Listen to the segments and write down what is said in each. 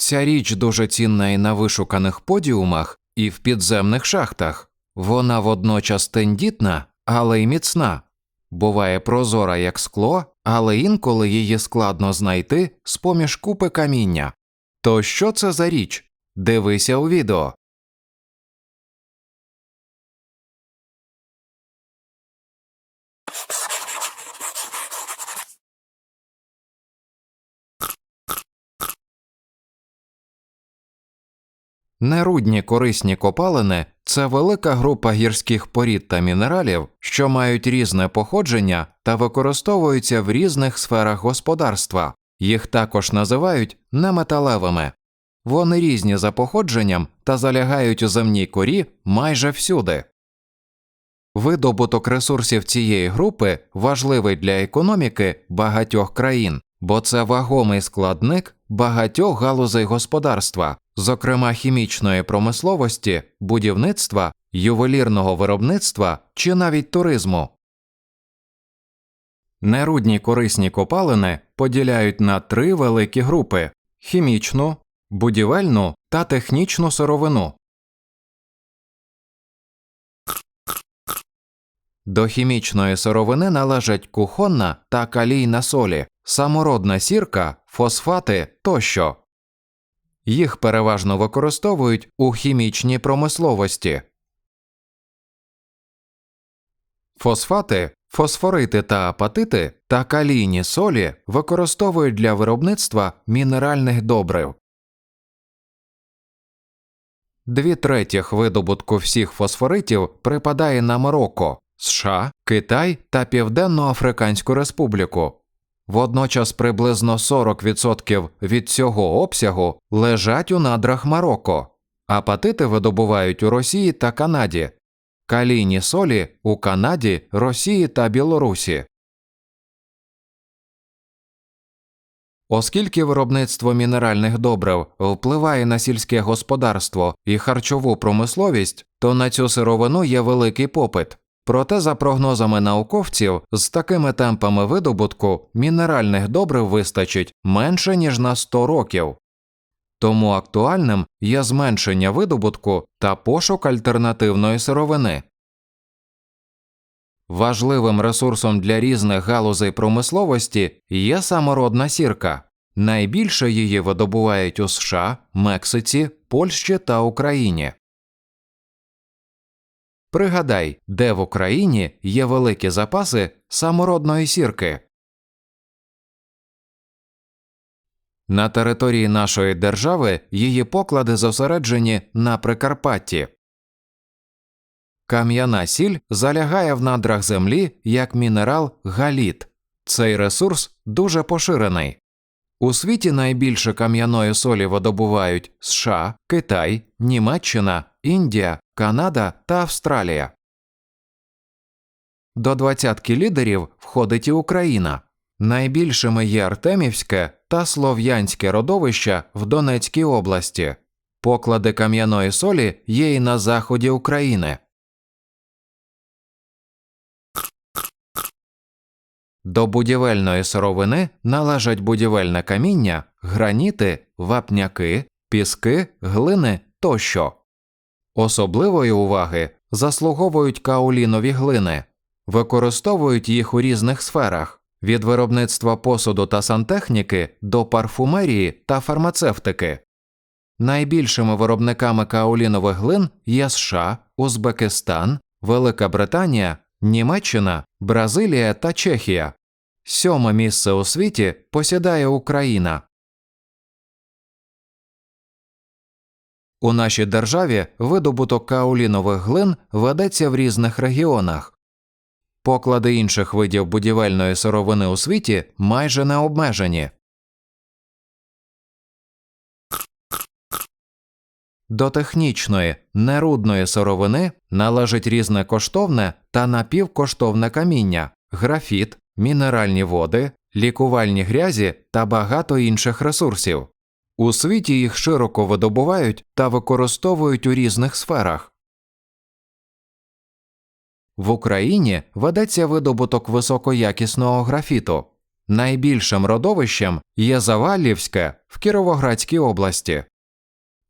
Ця річ дуже цінна і на вишуканих подіумах, і в підземних шахтах. Вона водночас тендітна, але й міцна. Буває прозора як скло, але інколи її складно знайти з поміж купи каміння. То що це за річ? Дивися у відео. Нерудні корисні копалини це велика група гірських порід та мінералів, що мають різне походження та використовуються в різних сферах господарства. Їх також називають неметалевими. Вони різні за походженням та залягають у земній корі майже всюди. Видобуток ресурсів цієї групи важливий для економіки багатьох країн, бо це вагомий складник багатьох галузей господарства, зокрема хімічної промисловості, будівництва, ювелірного виробництва чи навіть туризму. Нерудні корисні копалини поділяють на три великі групи хімічну, будівельну та технічну сировину. До хімічної сировини належать кухонна та калійна солі, самородна сірка, фосфати тощо. Їх переважно використовують у хімічній промисловості. Фосфати, фосфорити та апатити та калійні солі використовують для виробництва мінеральних добрив. Дві третіх видобутку всіх фосфоритів припадає на Марокко, США, Китай та Південно-Африканську Республіку. Водночас приблизно 40% від цього обсягу лежать у надрах Марокко, апатити видобувають у Росії та Канаді, калійні солі у Канаді, Росії та Білорусі. Оскільки виробництво мінеральних добрив впливає на сільське господарство і харчову промисловість, то на цю сировину є великий попит. Проте, за прогнозами науковців, з такими темпами видобутку мінеральних добрив вистачить менше ніж на 100 років. Тому актуальним є зменшення видобутку та пошук альтернативної сировини. Важливим ресурсом для різних галузей промисловості є самородна сірка. Найбільше її видобувають у США, Мексиці, Польщі та Україні. Пригадай, де в Україні є великі запаси самородної сірки. На території нашої держави її поклади зосереджені на Прикарпатті. Кам'яна сіль залягає в надрах землі як мінерал галіт. Цей ресурс дуже поширений. У світі найбільше кам'яної солі видобувають США, Китай, Німеччина, Індія, Канада та Австралія. До двадцятки лідерів входить і Україна. Найбільшими є Артемівське та Слов'янське родовища в Донецькій області. Поклади кам'яної солі є і на заході України. До будівельної сировини належать будівельне каміння, граніти, вапняки, піски, глини тощо. Особливої уваги заслуговують каолінові глини, використовують їх у різних сферах від виробництва посуду та сантехніки до парфумерії та фармацевтики. Найбільшими виробниками каолінових глин є США, Узбекистан, Велика Британія, Німеччина, Бразилія та Чехія. Сьоме місце у світі посідає Україна. У нашій державі видобуток каолінових глин ведеться в різних регіонах. Поклади інших видів будівельної сировини у світі майже не обмежені. До технічної нерудної сировини належить різне коштовне та напівкоштовне каміння, графіт, мінеральні води, лікувальні грязі та багато інших ресурсів. У світі їх широко видобувають та використовують у різних сферах. В Україні ведеться видобуток високоякісного графіту. Найбільшим родовищем є Завалівське в Кіровоградській області.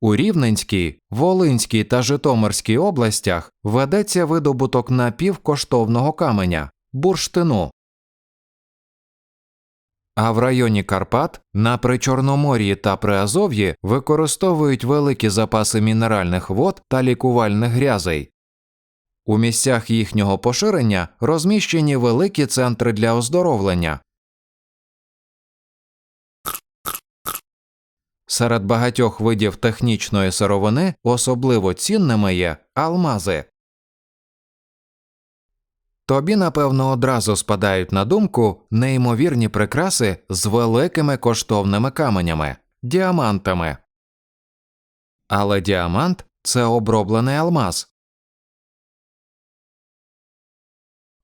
У Рівненській, Волинській та Житомирській областях ведеться видобуток напівкоштовного каменя бурштину. А в районі Карпат на Причорномор'ї та Приазов'ї використовують великі запаси мінеральних вод та лікувальних грязей. У місцях їхнього поширення розміщені великі центри для оздоровлення. Серед багатьох видів технічної сировини особливо цінними є алмази. Тобі, напевно, одразу спадають на думку неймовірні прикраси з великими коштовними каменями діамантами. Але діамант це оброблений алмаз.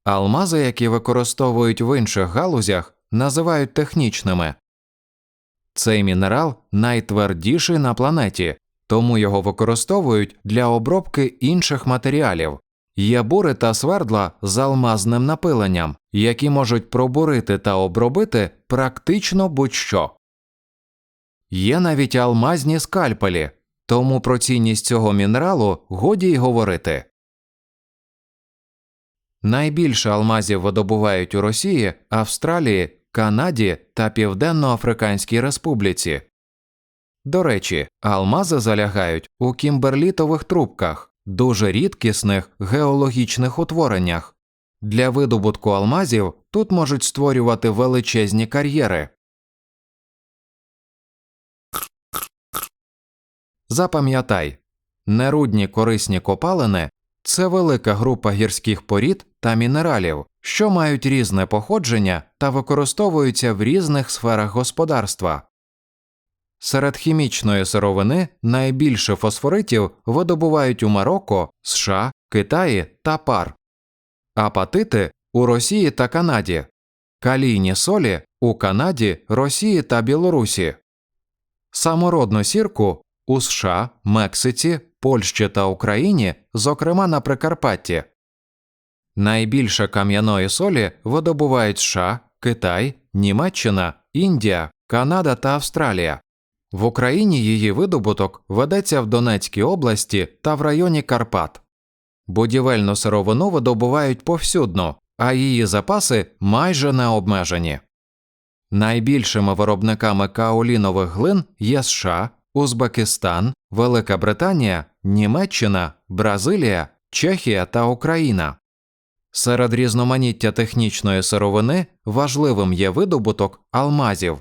Алмази, які використовують в інших галузях, називають технічними. Цей мінерал найтвердіший на планеті, тому його використовують для обробки інших матеріалів. Є бури та свердла з алмазним напиленням, які можуть пробурити та обробити практично будь-що. Є навіть алмазні скальпелі, тому про цінність цього мінералу годі й говорити. Найбільше алмазів видобувають у Росії, Австралії, Канаді та Південно-Африканській Республіці. До речі, алмази залягають у кімберлітових трубках, дуже рідкісних геологічних утвореннях. Для видобутку алмазів тут можуть створювати величезні кар'єри. Запам'ятай, нерудні корисні копалини це велика група гірських порід та мінералів, що мають різне походження та використовуються в різних сферах господарства. Серед хімічної сировини найбільше фосфоритів видобувають у Марокко, США, Китаї та пар, апатити у Росії та Канаді, калійні солі у Канаді, Росії та Білорусі, самородну сірку у США, Мексиці, Польщі та Україні, зокрема на Прикарпатті. Найбільше кам'яної солі видобувають США, Китай, Німеччина, Індія, Канада та Австралія. В Україні її видобуток ведеться в Донецькій області та в районі Карпат. Будівельну сировину видобувають повсюдно, а її запаси майже не обмежені. Найбільшими виробниками каолінових глин є США, Узбекистан, Велика Британія, Німеччина, Бразилія, Чехія та Україна. Серед різноманіття технічної сировини важливим є видобуток алмазів.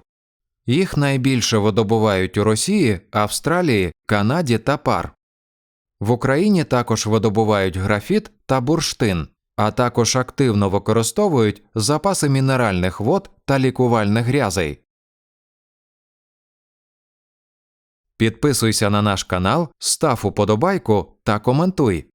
Їх найбільше видобувають у Росії, Австралії, Канаді та пар. В Україні також видобувають графіт та бурштин, а також активно використовують запаси мінеральних вод та лікувальних грязей. Підписуйся на наш канал, став уподобайку та коментуй.